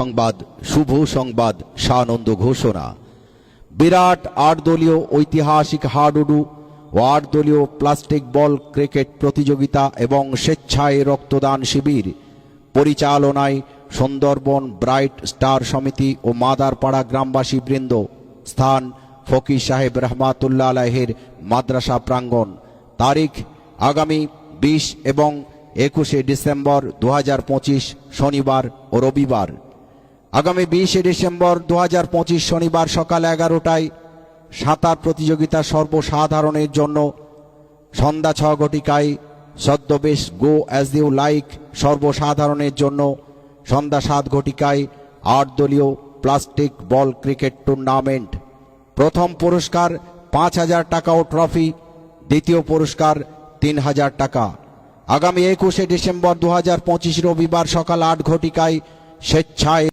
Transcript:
সুসংবাদ শুভ সংবাদ, সানন্দ ঘোষণা। বিরাট আট দলীয় ঐতিহাসিক হাডুডু ও আট দলীয় প্লাস্টিক বল ক্রিকেট প্রতিযোগিতা এবং স্বেচ্ছায় রক্তদান শিবির। পরিচালনায় সুন্দরবন ব্রাইট স্টার সমিতি ও মাদারপাড়া গ্রামবাসী বৃন্দ। স্থান ফকির সাহেব রহমাতুল্লাহ আলাহের মাদ্রাসা প্রাঙ্গণ। তারিখ, আগামী বিশ এবং একুশে ডিসেম্বর দু হাজার পঁচিশ, শনিবার ও রবিবার। আগামী বিশে ডিসেম্বর দু হাজার পঁচিশ শনিবার সকাল এগারোটায় সাঁতার প্রতিযোগিতা সর্বসাধারণের জন্য সন্ধ্যা ছ ঘটিকায় সদ্যবেশ গো অ্যাজ ইউ লাইক সর্বসাধারণের জন্য সন্ধ্যা সাত ঘটিকায় আট দলীয় প্লাস্টিক বল ক্রিকেট টুর্নামেন্ট। প্রথম পুরস্কার পাঁচ হাজার টাকা ও ট্রফি, দ্বিতীয় পুরস্কার তিন হাজার টাকা। আগামী একুশে ডিসেম্বর দু হাজার পঁচিশ রবিবার সকাল আট ঘটিকায় স্বেচ্ছায়